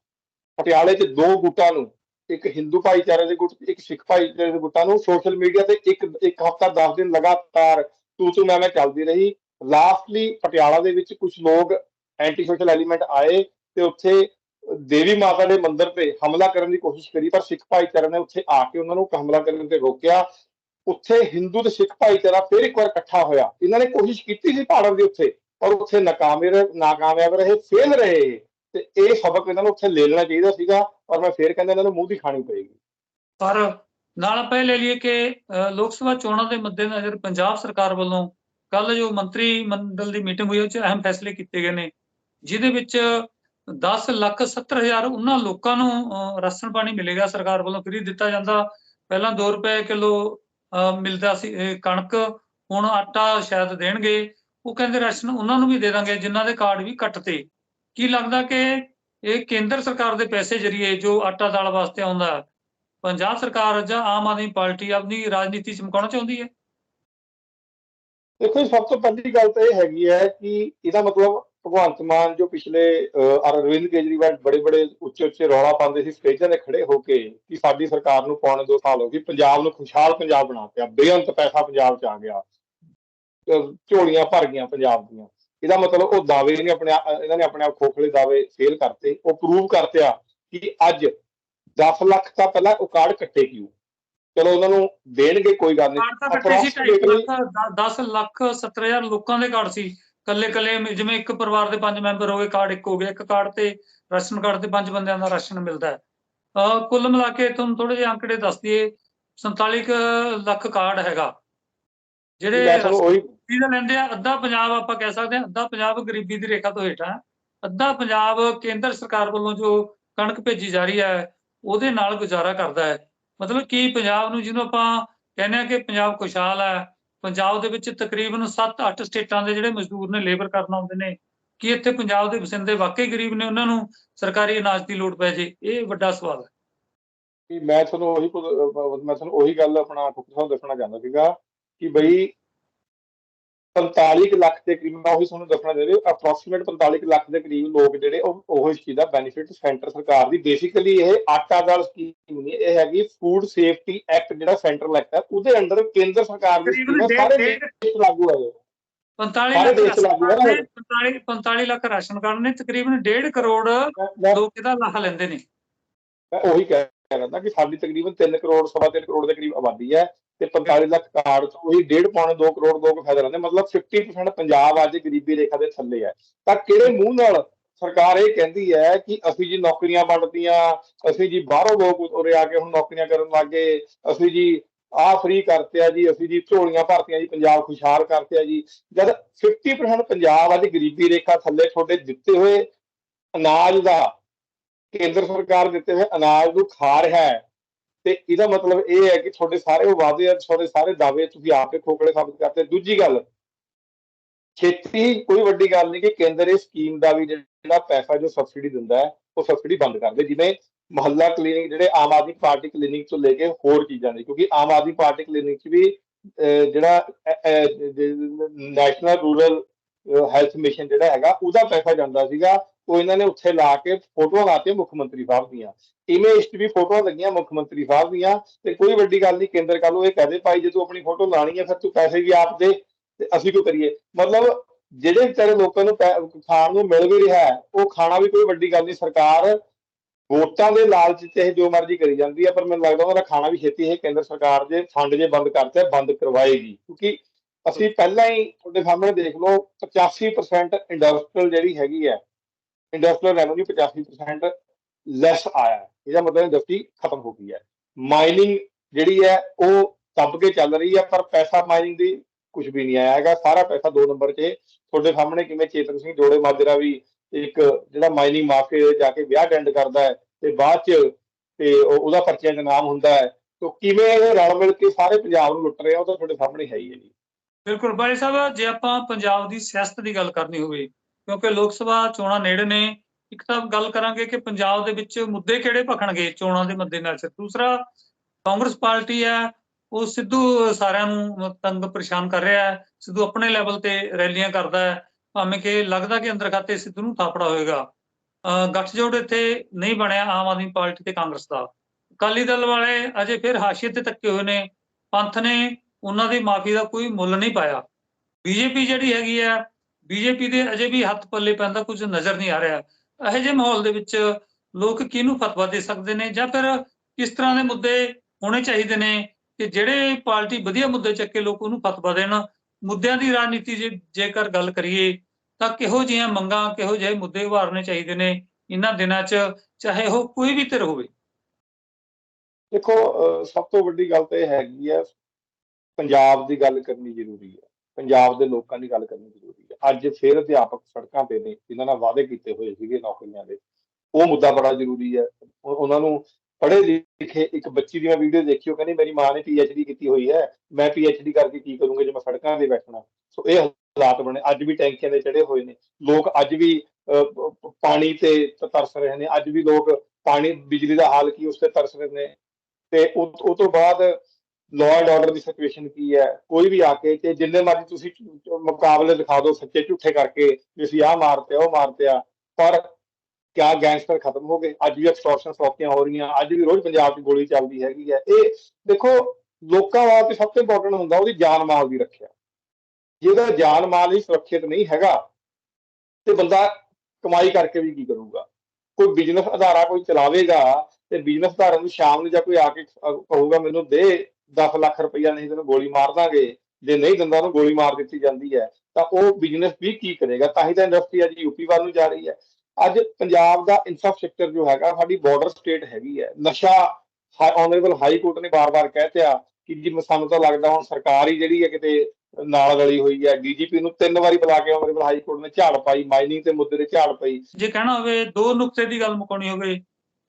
ਪਟਿਆਲੇ 'ਚ ਦੋ ਗੁੱਟਾਂ ਨੂੰ, ਇੱਕ ਹਿੰਦੂ ਭਾਈਚਾਰੇ ਦੇ ਗੁੱਟ, ਇੱਕ ਸਿੱਖ ਭਾਈਚਾਰੇ ਦੇ ਗੁੱਟਾਂ ਨੂੰ ਸੋਸ਼ਲ ਮੀਡੀਆ ਤੇ ਇੱਕ ਇੱਕ ਹਫ਼ਤਾ 10 ਦਿਨ ਲਗਾਤਾਰ ਤੂੰ ਤੂੰ ਮੈਂ ਮੈਂ ਚੱਲਦੀ ਰਹੀ। ਲਾਸਟਲੀ ਪਟਿਆਲਾ ਦੇ ਵਿੱਚ ਕੁਝ ਲੋਕ ਐਂਟੀ ਸੋਸ਼ਲ ਐਲੀਮੈਂਟ ਆਏ ਤੇ ਉੱਥੇ ਦੇਵੀ ਮਾਤਾ ਦੇ ਮੰਦਿਰ ਤੇ ਹਮਲਾ ਕਰਨ ਦੀ ਕੋਸ਼ਿਸ਼ ਕਰੀ, ਪਰ ਸਿੱਖ ਭਾਈਚਾਰੇ ਨੇ ਉੱਥੇ ਆ ਕੇ ਉਹਨਾਂ ਨੂੰ ਹਮਲਾ ਕਰਨ ਤੇ ਰੋਕਿਆ। ਉੱਥੇ ਹਿੰਦੂ ਤੇ ਸਿੱਖ ਭਾਈਚਾਰਾ ਫਿਰ ਇੱਕ ਵਾਰ ਇਕੱਠਾ ਹੋਇਆ। ਇਹਨਾਂ ਨੇ ਕੋਸ਼ਿਸ਼ ਕੀਤੀ ਸੀ ਪਾੜਨ ਦੀ ਉੱਥੇ, ਪਰ ਉੱਥੇ ਨਾਕਾਮਯਾਬ ਨਾਕਾਮਯਾਬ ਰਹੇ ਫੇਲ ਰਹੇ। ਤੇ ਇਹ ਸਬਕ ਇਹਨਾਂ ਨੂੰ ਉੱਥੇ ਲੈ ਲੈਣਾ ਚਾਹੀਦਾ ਸੀਗਾ ਔਰ ਮੈਂ ਫੇਰ ਕਹਿੰਦਾ ਇਹਨਾਂ ਨੂੰ ਮੂੰਹ ਦੀ ਖਾਣੀ ਪਏਗੀ। ਪਰ ਨਾਲ ਆਪਾਂ ਇਹ ਲੈ ਲਈਏ ਕਿ ਲੋਕ ਸਭਾ ਚੋਣਾਂ ਦੇ ਮੱਦੇਨਜ਼ਰ ਪੰਜਾਬ ਸਰਕਾਰ ਵੱਲੋਂ ਕੱਲ ਜੋ ਮੰਤਰੀ ਮੰਡਲ ਦੀ ਮੀਟਿੰਗ ਹੋਈ, ਉਹ 'ਚ ਅਹਿਮ ਫੈਸਲੇ ਕੀਤੇ ਗਏ ਨੇ। ਜਿਹਦੇ ਵਿੱਚ 10 ਲੱਖ 70 ਹਜ਼ਾਰ ਉਹਨਾਂ ਲੋਕਾਂ ਨੂੰ ਰਾਸ਼ਨ ਪਾਣੀ ਮਿਲੇਗਾ ਸਰਕਾਰ ਵੱਲੋਂ, ਫ੍ਰੀ ਦਿੱਤਾ ਜਾਂਦਾ। ਪਹਿਲਾਂ 2 ਰੁਪਏ ਕਿਲੋ ਮਿਲਦਾ ਸੀ ਕਣਕ, ਹੁਣ ਆਟਾ ਸ਼ਾਇਦ ਦੇਣਗੇ। ਉਹ ਕਹਿੰਦੇ ਰਾਸ਼ਨ ਉਹਨਾਂ ਨੂੰ ਵੀ ਦੇ ਦਾਂਗੇ, ਜਿਨ੍ਹਾਂ ਦੇ ਕਾਰਡ ਵੀ ਕੱਟਤੇ। ਕੀ ਲੱਗਦਾ ਕਿ ਇਹ ਕੇਂਦਰ ਸਰਕਾਰ ਦੇ ਪੈਸੇ ਜਰੀਏ ਜੋ ਆਟਾ ਦਾਲ ਵਾਸਤੇ ਆਉਂਦਾ, ਪੰਜਾਬ ਸਰਕਾਰ ਜਾਂ ਆਮ ਆਦਮੀ ਪਾਰਟੀ ਆਪਣੀ ਰਾਜਨੀਤੀ ਚਮਕਾਉਣਾ ਚਾਹੁੰਦੀ ਹੈ? ਦੇਖੋ ਸਭ ਤੋਂ ਪਹਿਲੀ ਗੱਲ ਤਾਂ ਇਹ ਹੈਗੀ ਹੈ ਕਿ ਇਹਦਾ ਮਤਲਬ ਭਗਵੰਤ ਮਾਨ ਜੋ ਪਿਛਲੇ ਅਰਵਿੰਦ ਕੇਜਰੀਵਾਲ ਬੜੇ ਬੜੇ ਉੱਚੇ ਉੱਚੇ ਰੌਲਾ ਪਾਉਂਦੇ ਸੀ ਸਟੇਜਾਂ ਤੇ ਖੜੇ ਹੋ ਕੇ ਕਿ ਸਾਡੀ ਸਰਕਾਰ ਨੂੰ ਪੌਣੇ ਦੋ ਸਾਲ ਹੋ ਗਏ ਪੰਜਾਬ ਨੂੰ ਖੁਸ਼ਹਾਲ ਪੰਜਾਬ ਬਣਾ ਦਿੱਤਾ ਬੇਅੰਤ ਪੈਸਾ ਪੰਜਾਬ 'ਚ ਆ ਗਿਆ। ਝੋਲੀਆਂ ਭਰ ਗਈਆਂ ਪੰਜਾਬ ਦੀਆਂ। ਇਹਦਾ ਮਤਲਬ ਉਹ ਦਾਅਵੇ ਨੇ ਆਪਣੇ ਆਪ- ਇਹਨਾਂ ਨੇ ਆਪਣੇ ਆਪ ਖੋਖਲੇ ਦਾਅਵੇ ਫੇਲ ਕਰਤੇ ਉਹ ਪ੍ਰੂਵ ਕਰਤਿਆ ਕਿ ਅੱਜ 10 ਲੱਖ ਤਾਂ ਪਹਿਲਾਂ ਕਾਰਡ ਕੱਟੇ ਕਿਉਂ? ਚਲੋ ਉਹਨਾਂ ਨੂੰ ਦੇਣਗੇ ਕੋਈ ਗੱਲ ਨਹੀਂ ਕਾਰਡ ਤਾਂ ਕੱਟੇ ਸੀ ਢਾਈ Approximately- ਲੱਖ 10 ਲੱਖ 70 ਹਜ਼ਾਰ ਲੋਕਾਂ ਦੇ ਕਾਰਡ ਸੀ। ਕੱਲੇ ਕੱਲੇ ਜਿਵੇਂ ਇੱਕ ਪਰਿਵਾਰ ਦੇ ਪੰਜ ਮੈਂਬਰ ਹੋ ਗਏ ਕਾਰਡ ਇੱਕ ਹੋ ਗਿਆ ਇੱਕ ਕਾਰਡ ਤੇ ਰਾਸ਼ਨ ਕਾਰਡ ਤੇ ਪੰਜ ਬੰਦਿਆਂ ਦਾ ਰਾਸ਼ਨ ਮਿਲਦਾ ਹੈ। ਕੁੱਲ ਮਿਲਾ ਕੇ ਤੁਹਾਨੂੰ ਥੋੜੇ ਜਿਹੇ ਅੰਕੜੇ ਦੱਸ ਦਈਏ 47 ਕੁ ਲੱਖ ਕਾਰਡ ਹੈਗਾ। ਜਿਹੜੇ ਗਰੀਬੀ ਦਾ ਲੈਂਦੇ ਆ ਅੱਧਾ ਪੰਜਾਬ ਆਪਾਂ ਕਹਿ ਸਕਦੇ ਹਾਂ ਅੱਧਾ ਪੰਜਾਬ ਗਰੀਬੀ ਦੀ ਰੇਖਾ ਤੋਂ ਹੇਠਾਂ ਅੱਧਾ ਪੰਜਾਬ ਕੇਂਦਰ ਸਰਕਾਰ ਵੱਲੋਂ ਜੋ ਕਣਕ ਭੇਜੀ ਜਾ ਰਹੀ ਹੈ ਉਹਦੇ ਨਾਲ ਗੁਜ਼ਾਰਾ ਕਰਦਾ ਹੈ। ਮਤਲਬ ਕਿ ਪੰਜਾਬ ਨੂੰ ਜਿਹਨੂੰ ਆਪਾਂ ਕਹਿੰਦੇ ਆ ਕਿ ਪੰਜਾਬ ਖੁਸ਼ਹਾਲ ਹੈ ਪੰਜਾਬ ਦੇ ਵਿੱਚ ਤਕਰੀਬਨ 7-8 ਸਟੇਟਾਂ ਦੇ ਜਿਹੜੇ ਮਜ਼ਦੂਰ ਨੇ ਲੇਬਰ ਕਰਨ ਆਉਂਦੇ ਨੇ, ਕਿ ਇੱਥੇ ਪੰਜਾਬ ਦੇ ਵਸਿੰਦੇ ਵਾਕਈ ਗਰੀਬ ਨੇ ਉਹਨਾਂ ਨੂੰ ਸਰਕਾਰੀ ਅਨਾਜ ਦੀ ਲੋੜ ਪੈ ਜੇ? ਇਹ ਵੱਡਾ ਸਵਾਲ ਹੈ। ਕਿ ਮੈਂ ਤੁਹਾਨੂੰ ਉਹੀ ਮੈਂ ਤੁਹਾਨੂੰ ਉਹੀ ਗੱਲ ਆਪਣਾ ਡਾਕਟਰ ਸਾਹਿਬ ਦੱਸਣਾ ਚਾਹੁੰਦਾ ਸੀਗਾ ਕਿ ਬਈ 45 ਕੁ ਲੱਖ ਦੇ ਕਰੀਬ ਮੈਂ ਉਹੀ ਤੁਹਾਨੂੰ ਦੱਸਣਾ ਦੇ ਰਿਹਾ ਅਪਰੋਕਸੀਮੇਟ 45 ਕੁ ਲੱਖ ਦੇ ਕਰੀਬ ਲੋਕ ਜਿਹੜੇ ਉਹ ਉਹ ਇਸ ਚੀਜ਼ ਦਾ ਬੈਨੀਫਿਟ ਸੈਂਟਰ ਸਰਕਾਰ ਦੀ ਬੇਸਿਕਲੀ ਇਹ ਆਟਾ ਦਾਲ ਸਕੀਮ ਨਹੀਂ ਇਹ ਹੈਗੀ ਫੂਡ ਸੇਫਟੀ ਐਕਟ ਜਿਹੜਾ ਸੈਂਟਰਲ ਐਕਟ ਹੈ ਉਹਦੇ ਅੰਡਰ ਕੇਂਦਰ ਸਰਕਾਰ ਦੀ ਤਕਰੀਬਨ ਸਕੀਮ ਹੈ ਸਾਰੇ ਦੇਸ਼ ਵਿੱਚ ਲਾਗੂ ਹੈ ਇਹ। 45 ਸਾਰੇ ਲੱਖ ਦੇਸ਼ ਰਾਸ਼ਨ ਲਾਗੂ ਹੈ ਕਾਰਡ ਨਾ। ਨੇ 45 45 ਲੱਖ ਰਾਸ਼ਨ ਕਾਰਡ ਨੇ ਤਕਰੀਬਨ 1.5 ਕਰੋੜ ਲੋਕ ਇਹਦਾ ਲਾਹਾ ਲੈਂਦੇ ਨੇ ਉਹੀ ਕਹਿ ਰਿਹਾ ਕਿ ਸਾਡੀ ਤਕਰੀਬਨ 3 ਕਰੋੜ ਸਵਾ ਤਿੰਨ ਕਰੋੜ ਦੇ ਕਰੀਬ ਆਬਾਦੀ ਹੈ ਤੇ 45 ਲੱਖ ਕਾਰਡ ਤੋਂ ਉਹੀ 1.5 ਪੌਣੇ 2 ਕਰੋੜ ਲੋਕ ਫਾਇਦਾ ਲੈਂਦੇ। ਮਤਲਬ 50% ਪੰਜਾਬ ਅੱਜ ਗਰੀਬੀ ਰੇਖਾ ਦੇ ਥੱਲੇ ਹੈ। ਤਾਂ ਕਿਹੜੇ ਮੂੰਹ ਨਾਲ ਸਰਕਾਰ ਇਹ ਕਹਿੰਦੀ ਹੈ ਕਿ ਅਸੀਂ ਜੀ ਨੌਕਰੀਆਂ ਵੰਡਦੀਆਂ ਅਸੀਂ ਜੀ ਬਾਹਰੋਂ ਲੋਕ ਉਰੇ ਆ ਕੇ ਹੁਣ ਨੌਕਰੀਆਂ ਕਰਨ ਲੱਗੇ ਅਸੀਂ ਜੀ ਆਹ ਫ੍ਰੀ ਕਰਤੇ ਆ ਜੀ, ਅਸੀਂ ਜੀ ਝੋਲੀਆਂ ਭਰਤੀਆਂ ਜੀ, ਪੰਜਾਬ ਖੁਸ਼ਹਾਲ ਕਰਤੇ ਆ ਜੀ। ਜਦ 50% ਪੰਜਾਬ ਅੱਜ ਗਰੀਬੀ ਰੇਖਾ ਥੱਲੇ ਤੁਹਾਡੇ ਦਿੱਤੇ ਹੋਏ ਅਨਾਜ ਦਾ ਕੇਂਦਰ ਸਰਕਾਰ ਦਿੱਤੇ ਹੋਏ ਅਨਾਜ ਨੂੰ ਖਾ ਰਿਹਾ ਹੈ ਤੇ ਇਹਦਾ ਮਤਲਬ ਇਹ ਹੈ ਕਿ ਤੁਹਾਡੇ ਸਾਰੇ ਉਹ ਵਾਅਦੇ ਆ ਤੁਹਾਡੇ ਸਾਰੇ ਦਾਅਵੇ ਤੁਸੀਂ ਆਪੇ ਖੋਖਲੇ ਸਾਬਤ ਕਰਦੇ ਦੂਜੀ ਗੱਲ ਖੇਤੀ ਕੋਈ ਵੱਡੀ ਗੱਲ ਨਹੀਂ ਕਿ ਕੇਂਦਰ ਇਹ ਸਕੀਮ ਦਾ ਵੀ ਜਿਹੜਾ ਪੈਸਾ ਜੋ ਸਬਸਿਡੀ ਦਿੰਦਾ ਹੈ ਉਹ ਸਬਸਿਡੀ ਬੰਦ ਕਰ ਦੇ। ਜਿਵੇਂ ਮੁਹੱਲਾ ਕਲੀਨਿਕ ਜਿਹੜੇ ਆਮ ਆਦਮੀ ਪਾਰਟੀ ਕਲੀਨਿਕ ਤੋਂ ਲੈ ਕੇ ਹੋਰ ਚੀਜ਼ਾਂ ਨੇ ਕਿਉਂਕਿ ਆਮ ਆਦਮੀ ਪਾਰਟੀ ਕਲੀਨਿਕ 'ਚ ਵੀ ਅਹ, ਜਿਹੜਾ ਨੈਸ਼ਨਲ ਰੂਰਲ ਹੈਲਥ ਮਿਸ਼ਨ ਜਿਹੜਾ ਹੈਗਾ ਉਹਦਾ ਪੈਸਾ ਜਾਂਦਾ ਸੀਗਾ। ਉਹ ਇਹਨਾਂ ਨੇ ਉੱਥੇ ਲਾ ਕੇ ਫੋਟੋਆਂ ਲਾਤੀਆਂ ਮੁੱਖ ਮੰਤਰੀ ਸਾਹਿਬ ਦੀਆਂ। ਇਮੇਜ 'ਚ ਵੀ ਫੋਟੋਆਂ ਲੱਗੀਆਂ ਮੁੱਖ ਮੰਤਰੀ ਸਾਹਿਬ ਦੀਆਂ ਤੇ ਕੋਈ ਵੱਡੀ ਗੱਲ ਨਹੀਂ, ਕੇਂਦਰ ਕੱਲ ਨੂੰ ਇਹ ਕਹਦੇ, ਭਾਈ ਜੇ ਤੂੰ ਆਪਣੀ ਫੋਟੋ ਲਾਣੀ ਹੈ ਫਿਰ ਤੂੰ ਪੈਸੇ ਵੀ ਆਪ ਦੇ ਤੇ ਅਸੀਂ ਕਿਉਂ ਕਰੀਏ? ਮਤਲਬ ਜਿਹੜੇ ਵਿਚਾਰੇ ਲੋਕਾਂ ਨੂੰ ਪੈ- ਖਾਣ ਨੂੰ ਮਿਲ ਵੀ ਰਿਹਾ ਉਹ ਖਾਣਾ ਵੀ ਕੋਈ ਵੱਡੀ ਗੱਲ ਨਹੀਂ। ਸਰਕਾਰ ਵੋਟਾਂ ਦੇ ਲਾਲਚ 'ਚ ਇਹ ਜੋ ਮਰਜ਼ੀ ਕਰੀ ਜਾਂਦੀ ਹੈ ਪਰ ਮੈਨੂੰ ਲੱਗਦਾ ਉਹਦਾ ਖਾਣਾ ਵੀ ਛੇਤੀ ਇਹ ਕੇਂਦਰ ਸਰਕਾਰ ਜੇ ਫੰਡ ਜੇ ਬੰਦ ਕਰਤੇ, ਬੰਦ ਕਰਵਾਏਗੀ। ਕਿਉਂਕਿ ਅਸੀਂ ਪਹਿਲਾਂ ਹੀ ਤੁਹਾਡੇ ਸਾਹਮਣੇ ਦੇਖ ਲਓ 85% ਇੰਡਸਟਰੀਅਲ ਜਿਹੜੀ ਹੈਗੀ ਹੈ ਇੰਡਸਟਰੀਅਲ ਰੈਵਨਿਊ 85% ਲੈਸ ਆਇਆ ਹੈ ਇਹਦਾ ਮਤਲਬ ਇੰਡਸਟਰੀ ਖਤਮ ਹੋ ਗਈ ਹੈ ਮਾਈਨਿੰਗ ਜਿਹੜੀ ਹੈ ਉਹ ਦੱਬ ਕੇ ਚੱਲ ਰਹੀ ਹੈ ਪਰ ਪੈਸਾ ਮਾਈਨਿੰਗ ਦੀ ਕੁਝ ਵੀ ਨਹੀਂ ਆਇਆ ਹੈਗਾ ਸਾਰਾ ਪੈਸਾ ਦੋ ਨੰਬਰ 'ਚ ਤੁਹਾਡੇ ਸਾਹਮਣੇ ਕਿਵੇਂ ਚੇਤਨ ਸਿੰਘ ਜੋੜੇ ਮਾਜਰਾ ਵੀ ਇੱਕ ਜਿਹੜਾ ਮਾਈਨਿੰਗ ਮਾਫੀਆ ਜਾ ਕੇ ਵਿਆਹ ਅਟੈਂਡ ਕਰਦਾ ਹੈ ਤੇ ਬਾਅਦ 'ਚ ਤੇ ਉਹਦਾ ਪਰਚੇ 'ਚ ਨਾਮ ਹੁੰਦਾ ਹੈ ਤਾਂ ਕਿਵੇਂ ਇਹ ਰਲ ਮਿਲ ਕੇ ਸਾਰੇ ਪੰਜਾਬ ਨੂੰ ਲੁੱਟ ਰਹੇ ਆ ਉਹ ਤਾਂ ਤੁਹਾਡੇ ਸਾਹਮਣੇ ਹੈ ਹੀ ਹੈ ਜੀ ਬਿਲਕੁਲ ਬਾਈ ਸਾਹਿਬ ਜੇ ਆਪਾਂ ਪੰਜਾਬ ਦੀ ਸਿਆਸਤ ਦੀ ਗੱਲ ਕਰਨੀ ਹੋਵੇ ਕਿਉਂਕਿ ਲੋਕ ਸਭਾ ਚੋਣਾਂ ਨੇੜੇ ਨੇ, ਇੱਕ ਤਾਂ ਗੱਲ ਕਰਾਂਗੇ ਕਿ ਪੰਜਾਬ ਦੇ ਵਿੱਚ ਮੁੱਦੇ ਕਿਹੜੇ ਭਖਣਗੇ ਚੋਣਾਂ ਦੇ ਮੱਦੇਨਜ਼ਰ? ਦੂਸਰਾ, ਕਾਂਗਰਸ ਪਾਰਟੀ ਹੈ, ਉਹ ਸਿੱਧੂ ਸਾਰਿਆਂ ਨੂੰ ਤੰਗ ਪਰੇਸ਼ਾਨ ਕਰ ਰਿਹਾ ਹੈ, ਸਿੱਧੂ ਆਪਣੇ ਲੈਵਲ ਤੇ ਰੈਲੀਆਂ ਕਰਦਾ ਹੈ, ਭਾਵੇਂ ਕਿ ਲੱਗਦਾ ਕਿ ਅੰਦਰ ਖਾਤੇ ਸਿੱਧੂ ਨੂੰ ਥਾਪੜਾ ਹੋਏਗਾ। ਅਹ ਗੱਠਜੋੜ ਇੱਥੇ ਨਹੀਂ ਬਣਿਆ ਆਮ ਆਦਮੀ ਪਾਰਟੀ ਤੇ ਕਾਂਗਰਸ ਦਾ। ਅਕਾਲੀ ਦਲ ਵਾਲੇ ਅਜੇ ਫਿਰ ਹਾਸ਼ੀਏ ਤੇ ਤੱਕੇ ਹੋਏ ਨੇ, ਪੰਥ ਨੇ ਉਹਨਾਂ ਦੀ ਮਾਫੀ ਦਾ ਕੋਈ ਮੁੱਲ ਨਹੀਂ ਪਾਇਆ। ਬੀਜੇਪੀ ਜਿਹੜੀ ਹੈਗੀ ਹੈ ਬੀਜੇਪੀ ਦੇ ਅਜੇ ਵੀ ਹੱਥ ਪੱਲੇ ਪੈਂਦਾ, ਕੁਝ ਨਜ਼ਰ ਨਹੀਂ ਆ ਰਿਹਾ। ਇਹੋ ਜਿਹੇ ਮਾਹੌਲ ਦੇ ਵਿੱਚ ਲੋਕ ਕਿਹਨੂੰ ਫਤਵਾ ਦੇ ਸਕਦੇ ਨੇ? ਜਾਂ ਫਿਰ ਕਿਸ ਤਰ੍ਹਾਂ ਦੇ ਮੁੱਦੇ ਹੋਣੇ ਚਾਹੀਦੇ ਨੇ ਕਿ ਜਿਹੜੇ ਪਾਰਟੀ ਵਧੀਆ ਮੁੱਦੇ ਚੱਕ ਕੇ ਲੋਕ ਉਹਨੂੰ ਫਤਵਾ ਦੇਣ? ਮੁੱਦਿਆਂ ਦੀ ਰਾਜਨੀਤੀ ਜੇ ਜੇਕਰ ਗੱਲ ਕਰੀਏ, ਤਾਂ ਕਿਹੋ ਜਿਹੀਆਂ ਮੰਗਾਂ, ਕਿਹੋ ਜਿਹੇ ਮੁੱਦੇ ਉਭਾਰਨੇ ਚਾਹੀਦੇ ਨੇ ਇਹਨਾਂ ਦਿਨਾਂ 'ਚ, ਚਾਹੇ ਉਹ ਕੋਈ ਵੀ ਧਿਰ ਹੋਵੇ? ਦੇਖੋ ਸਭ ਤੋਂ ਵੱਡੀ ਗੱਲ ਤਾਂ ਇਹ ਹੈਗੀ ਹੈ, ਪੰਜਾਬ ਦੀ ਗੱਲ ਕਰਨੀ ਜ਼ਰੂਰੀ ਹੈ। ਪੰਜਾਬ ਦੇ ਲੋਕਾਂ ਦੀ ਗੱਲ ਕਰਨੀ ਜ਼ਰੂਰੀ ਹੈ। ਅੱਜ ਫਿਰ ਅਧਿਆਪਕ ਸੜਕਾਂ ਤੇ ਨੇ ਜਿਨ੍ਹਾਂ ਨਾਲ ਵਾਅਦੇ ਕੀਤੇ ਹੋਏ ਸੀਗੇ ਨੌਕਰੀਆਂ ਦੇ। ਉਹ ਮੁੱਦਾ ਬੜਾ ਜ਼ਰੂਰੀ ਹੈ। ਉਹਨਾਂ ਨੂੰ ਪੜ੍ਹੇ ਲਿਖੇ ਇੱਕ ਬੱਚੀ ਦੀ ਮੈਂ ਵੀਡੀਓ ਦੇਖੀ ਉਹ ਕਹਿੰਦੀ ਮੇਰੀ ਮਾਂ ਨੇ ਡੀ ਕੀਤੀ ਹੋਈ ਹੈ। ਮੈਂ ਡੀ ਕਰਕੇ ਕੀ ਕਰੂੰਗਾ ਜੇ ਮੈਂ ਸੜਕਾਂ ਤੇ ਬੈਠਣਾ? ਸੋ ਇਹ ਹਾਲਾਤ ਬਣੇ। ਅੱਜ ਵੀ ਟੈਂਕੀਆਂ ਦੇ ਚੜੇ ਹੋਏ ਨੇ। ਲੋਕ ਅੱਜ ਵੀ ਅਹ, ਪਾਣੀ ਤੇ ਤਰਸ ਰਹੇ ਨੇ। ਅੱਜ ਵੀ ਲੋਕ ਪਾਣੀ ਬਿਜਲੀ ਦਾ ਹਾਲ ਕੀ ਉਸ ਤੇ ਤਰਸ ਰਹੇ ਨੇ। ਤੇ ਉਹ ਤੋਂ ਬਾਅਦ ਲਾਅ ਐਂਡ ਆਰਡਰ ਦੀ ਸਿਚੁਏਸ਼ਨ ਕੀ ਹੈ? ਕੋਈ ਵੀ ਆ ਕੇ ਤੇ ਜਿੰਨੇ ਮਰਜ਼ੀ ਤੁਸੀਂ ਮੁਕਾਬਲੇ ਦਿਖਾ ਦਿਓ ਸੱਚੇ ਝੂਠੇ ਕਰਕੇ ਵੀ ਆਹ ਮਾਰਤੇ, ਉਹ ਮਾਰਤੇ ਆ, ਪਰ ਕਿਆ ਗੈਂਗਸਟਰ ਖਤਮ ਹੋ ਗਏ? ਅੱਜ ਵੀ ਐਕਸਟੋਰਸ਼ਨ ਸੌਕੀਆਂ ਹੋ ਰਹੀਆਂ, ਅੱਜ ਵੀ ਰੋਜ਼ ਪੰਜਾਬ 'ਚ ਗੋਲੀ ਚੱਲਦੀ ਹੈਗੀ ਹੈ। ਇਹ ਦੇਖੋ, ਲੋਕਾਂ ਵਾਸਤੇ ਸਭ ਤੋਂ ਇੰਪੋਰਟੈਂਟ ਹੁੰਦਾ ਉਹਦੀ ਜਾਨ ਮਾਲ ਦੀ ਰੱਖਿਆ। ਜਿਹਦਾ ਜਾਨ ਮਾਲ ਹੀ ਸੁਰੱਖਿਅਤ ਨਹੀਂ ਹੈਗਾ, ਤੇ ਬੰਦਾ ਕਮਾਈ ਕਰਕੇ ਵੀ ਕੀ ਕਰੂਗਾ? ਕੋਈ ਬਿਜ਼ਨਸ ਅਧਾਰਾ ਕੋਈ ਚਲਾਵੇਗਾ, ਤੇ ਬਿਜ਼ਨਸ ਅਧਾਰਾ ਨੂੰ ਸ਼ਾਮ ਨੂੰ ਜਾਂ ਕੋਈ ਆ ਕੇ ਕਹੂਗਾ, ਮੈਨੂੰ ਦੇ। 10 ਲੱਖ ਰੁਪਈਆ ਨਹੀਂ ਤੈਨੂੰ ਗੋਲੀ ਮਾਰ ਦਾਂਗੇ। ਜੇ ਨਹੀਂ ਦਿੰਦਾ ਉਹਨੂੰ ਗੋਲੀ ਮਾਰ ਦਿੱਤੀ ਜਾਂਦੀ ਹੈ। ਤਾਂ ਉਹ ਬਿਜ਼ਨਸ ਵੀ ਕੀ ਕਰੇਗਾ? ਤਾਂ ਹੀ ਤਾਂ ਇੰਡਸਟਰੀ ਅੱਜ ਯੂਪੀ ਵੱਲ ਨੂੰ ਜਾ ਰਹੀ ਹੈ। ਅੱਜ ਪੰਜਾਬ ਦਾ ਇਨਫਰਾਸਟ੍ਰਕਚਰ ਜੋ ਹੈਗਾ, ਸਾਡੀ ਬਾਰਡਰ ਸਟੇਟ ਹੈਗੀ ਹੈ। ਨਸ਼ਾ ਆਨਰੇਬਲ ਹਾਈ ਕੋਰਟ ਨੇ ਬਾਰ-ਬਾਰ ਕਹਿਤਿਆ ਕਿ ਜੀ ਸਾਨੂੰ ਤਾਂ ਲੱਗਦਾ ਹੁਣ ਸਰਕਾਰ ਹੀ ਜਿਹੜੀ ਹੈ ਕਿਤੇ ਨਾਲ ਰਲੀ ਹੋਈ ਹੈ। ਡੀਜੀਪੀ ਨੂੰ ਤਿੰਨ ਵਾਰੀ ਬੁਲਾ ਕੇ ਆਨਰੇਬਲ ਹਾਈ ਕੋਰਟ ਨੇ ਝਾੜ ਪਾਈ ਮਾਈਨਿੰਗ ਤੇ ਮੁੱਦੇ ਤੇ ਝਾੜ ਪਈ। ਜੇ ਕਹਿਣਾ ਹੋਵੇ, ਦੋ ਨੁਕਤੇ ਦੀ ਗੱਲ ਮੁਕਾਉਣੀ ਹੋਵੇ,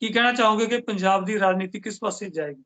ਕੀ ਕਹਿਣਾ ਚਾਹੋਗੇ ਕਿ ਪੰਜਾਬ ਦੀ ਰਾਜਨੀਤੀ ਕਿਸ ਪਾਸੇ ਜਾਏਗੀ?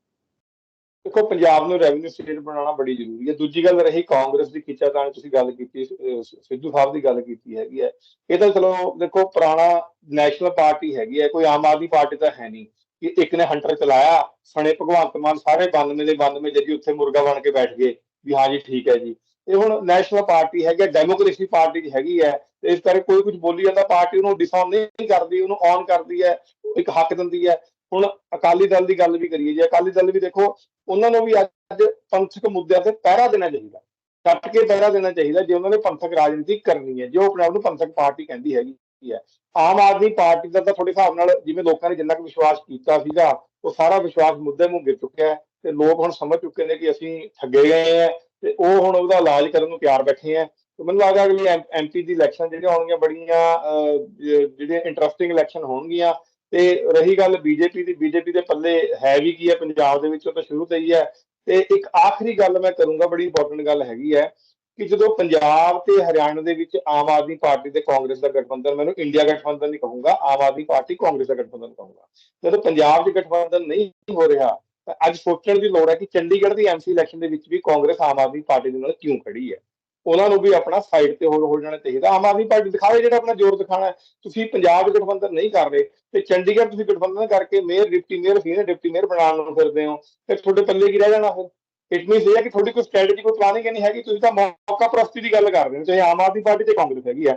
ਦੇਖੋ, ਪੰਜਾਬ ਨੂੰ ਰੈਵਨਿਊ ਸਟੇਟ ਬਣਾਉਣਾ ਬੜੀ ਜ਼ਰੂਰੀ ਹੈ। ਦੂਜੀ ਗੱਲ ਰਹੀ ਕਾਂਗਰਸ ਦੀ ਖਿੱਚਾਤਾਣ ਤੁਸੀਂ ਗੱਲ ਕੀਤੀ ਸਿੱਧੂ ਸਾਹਿਬ ਦੀ ਗੱਲ ਕੀਤੀ ਹੈਗੀ ਹੈ। ਇਹ ਤਾਂ ਚਲੋ, ਦੇਖੋ, ਪੁਰਾਣਾ ਨੈਸ਼ਨਲ ਪਾਰਟੀ ਹੈਗੀ ਹੈ, ਕੋਈ ਆਮ ਆਦਮੀ ਪਾਰਟੀ ਤਾਂ ਹੈ ਨਹੀਂ ਕਿ ਇੱਕ ਨੇ ਹੰਟਰ ਚਲਾਇਆ, ਸਣੇ ਭਗਵੰਤ ਮਾਨ ਸਾਰੇ 92 ਦੇ 92 ਜੱਜੀ ਉੱਥੇ ਮੁਰਗਾ ਬਣ ਕੇ ਬੈਠ ਗਏ ਵੀ ਹਾਂ ਜੀ, ਠੀਕ ਹੈ ਜੀ। ਇਹ ਹੁਣ ਨੈਸ਼ਨਲ ਪਾਰਟੀ ਹੈਗੀ ਹੈ ਡੈਮੋਕ੍ਰੇਸੀ ਪਾਰਟੀ ਹੈਗੀ ਹੈ, ਤੇ ਇਸ ਕਰਕੇ ਕੋਈ ਕੁਝ ਬੋਲੀ ਜਾਂਦਾ ਪਾਰਟੀ ਉਹਨੂੰ ਡਿਸਆਨ ਨਹੀਂ ਕਰਦੀ, ਉਹਨੂੰ ਔਨ ਕਰਦੀ ਹੈ, ਇੱਕ ਹੱਕ ਦਿੰਦੀ ਹੈ। ਹੁਣ ਅਕਾਲੀ ਦਲ ਦੀ ਗੱਲ ਵੀ ਕਰੀਏ ਜੇ, ਅਕਾਲੀ ਦਲ ਵੀ ਦੇਖੋ ਉਹਨਾਂ ਨੂੰ ਵੀ ਅੱਜ ਪੰਥਕ ਮੁੱਦਿਆਂ ਤੇ ਪਹਿਰਾ ਦੇਣਾ ਚਾਹੀਦਾ। ਕੱਟ ਕੇ ਪਹਿਰਾ ਦੇਣਾ ਚਾਹੀਦਾ ਜੇ ਉਹਨਾਂ ਨੇ ਪੰਥਕ ਰਾਜਨੀਤੀ ਕਰਨੀ ਹੈ। ਜੋ ਆਪਣੇ ਆਪ ਨੂੰ ਪੰਥਕ ਪਾਰਟੀ ਕਹਿੰਦੀ ਹੈਗੀ ਹੈ। ਆਮ ਆਦਮੀ ਪਾਰਟੀ ਦਾ ਤਾਂ ਤੁਹਾਡੇ ਹਿਸਾਬ ਨਾਲ ਜਿਵੇਂ ਲੋਕਾਂ ਨੇ ਜਿੰਨਾ ਕੁ ਵਿਸ਼ਵਾਸ ਕੀਤਾ ਸੀਗਾ ਉਹ ਸਾਰਾ ਵਿਸ਼ਵਾਸ ਮੁੱਦੇ ਨੂੰ ਗਿਰ ਚੁੱਕਿਆ ਤੇ ਲੋਕ ਹੁਣ ਸਮਝ ਚੁੱਕੇ ਨੇ ਕਿ ਅਸੀਂ ਠੱਗੇ ਗਏ ਆ ਤੇ ਉਹ ਹੁਣ ਉਹਦਾ ਇਲਾਜ ਕਰਨ ਨੂੰ ਤਿਆਰ ਬੈਠੇ ਆ ਤੇ ਮੈਨੂੰ ਲੱਗਦਾ ਅਗਲੀ ਐਮਪੀ ਦੀ ਇਲੈਕਸ਼ਨ ਜਿਹੜੀਆਂ ਹੋਣਗੀਆਂ ਬੜੀਆਂ ਅਹ, ਜਿਹੜੀਆਂ ਇੰਟਰਸਟਿੰਗ ਇਲੈਕਸ਼ਨ ਹੋਣਗੀਆਂ ਤੇ ਰਹੀ ਗੱਲ ਬੀਜੇਪੀ ਦੀ ਬੀਜੇਪੀ ਦੇ ਪੱਲੇ ਹੈ ਵੀ ਕੀ ਹੈ, ਪੰਜਾਬ ਦੇ ਵਿੱਚ ਉਹ ਤਾਂ ਸ਼ੁਰੂ ਤੋਂ ਹੀ ਹੈ। ਤੇ ਇੱਕ ਆਖਰੀ ਗੱਲ ਮੈਂ ਕਰੂੰਗਾ, ਬੜੀ ਇੰਪੋਰਟੈਂਟ ਗੱਲ ਹੈਗੀ ਹੈ ਕਿ ਜਦੋਂ ਪੰਜਾਬ ਤੇ ਹਰਿਆਣਾ ਦੇ ਵਿੱਚ ਆਮ ਆਦਮੀ ਪਾਰਟੀ ਤੇ ਕਾਂਗਰਸ ਦਾ ਗਠਬੰਧਨ, ਮੈਨੂੰ ਇੰਡੀਆ ਗਠਬੰਧਨ ਨਹੀਂ ਕਹੂੰਗਾ, ਆਮ ਆਦਮੀ ਪਾਰਟੀ ਕਾਂਗਰਸ ਦਾ ਗਠਬੰਧਨ ਕਹੂੰਗਾ। ਜਦੋਂ ਪੰਜਾਬ 'ਚ ਗਠਬੰਧਨ ਨਹੀਂ ਹੋ ਰਿਹਾ, ਤਾਂ ਅੱਜ ਸੋਚਣ ਦੀ ਲੋੜ ਹੈ ਕਿ ਚੰਡੀਗੜ੍ਹ ਦੀ ਐਮਸੀ ਇਲੈਕਸ਼ਨ ਦੇ ਵਿੱਚ ਵੀ ਕਾਂਗਰਸ ਆਮ ਆਦਮੀ ਪਾਰਟੀ ਦੇ ਨਾਲ ਕਿਉਂ ਖੜੀ ਹੈ। ਉਹਨਾਂ ਨੂੰ ਵੀ ਆਪਣਾ ਸਾਈਡ ਤੇ ਹੋ ਹੋ ਜਾਣਾ ਚਾਹੀਦਾ। ਆਮ ਆਦਮੀ ਪਾਰਟੀ ਦਿਖਾਵੇ ਜਿਹੜਾ ਆਪਣਾ ਜ਼ੋਰ ਦਿਖਾਣਾ ਤੁਸੀਂ ਪੰਜਾਬ ਗਠਬੰਧਨ ਨਹੀਂ ਕਰ ਰਹੇ, ਤੇ ਚੰਡੀਗੜ੍ਹ ਤੁਸੀਂ ਗਠਬੰਧਨ ਕਰਕੇ mayor deputy mayor senior deputy mayor ਬਣਾਉਣ ਨੂੰ ਫਿਰਦੇ ਹੋ, ਤੇ ਤੁਹਾਡੇ ਪੱਲੇ ਕੀ ਰਹਿ ਜਾਣਾ ਫਿਰ? ਇਟ ਮੀਨਸ ਇਹ ਹੈ ਕਿ ਤੁਹਾਡੀ ਕੋਈ ਸਟ੍ਰੈਟਜੀ ਕੋਈ ਪਲਾਨਿੰਗ ਨਹੀਂ ਹੈਗੀ, ਤੁਸੀਂ ਤਾਂ ਮੌਕਾ ਪ੍ਰਸਤੀ ਦੀ ਗੱਲ ਕਰ ਰਹੇ ਹੋ। ਚਾਹੇ ਆਮ ਆਦਮੀ ਪਾਰਟੀ ਤੇ ਕਾਂਗਰਸ ਹੈਗੀ ਆ।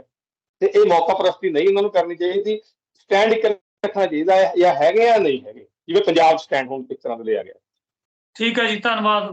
ਤੇ ਇਹ ਮੌਕਾ ਪ੍ਰਸਤੀ ਨਹੀਂ ਉਹਨਾਂ ਨੂੰ ਕਰਨੀ ਚਾਹੀਦੀ। ਸਟੈਂਡ ਇੱਕ ਰੱਖਣਾ ਚਾਹੀਦਾ ਹੈ, ਜਾਂ ਹੈਗੇ ਜਾਂ ਨਹੀਂ ਹੈਗੇ। ਜਿਵੇਂ ਪੰਜਾਬ ਸਟੈਂਡ ਹੁਣ ਕਿਸ ਤਰ੍ਹਾਂ ਦਾ ਲਿਆ ਗਿਆ। ਠੀਕ ਹੈ ਜੀ, ਧੰਨਵਾਦ।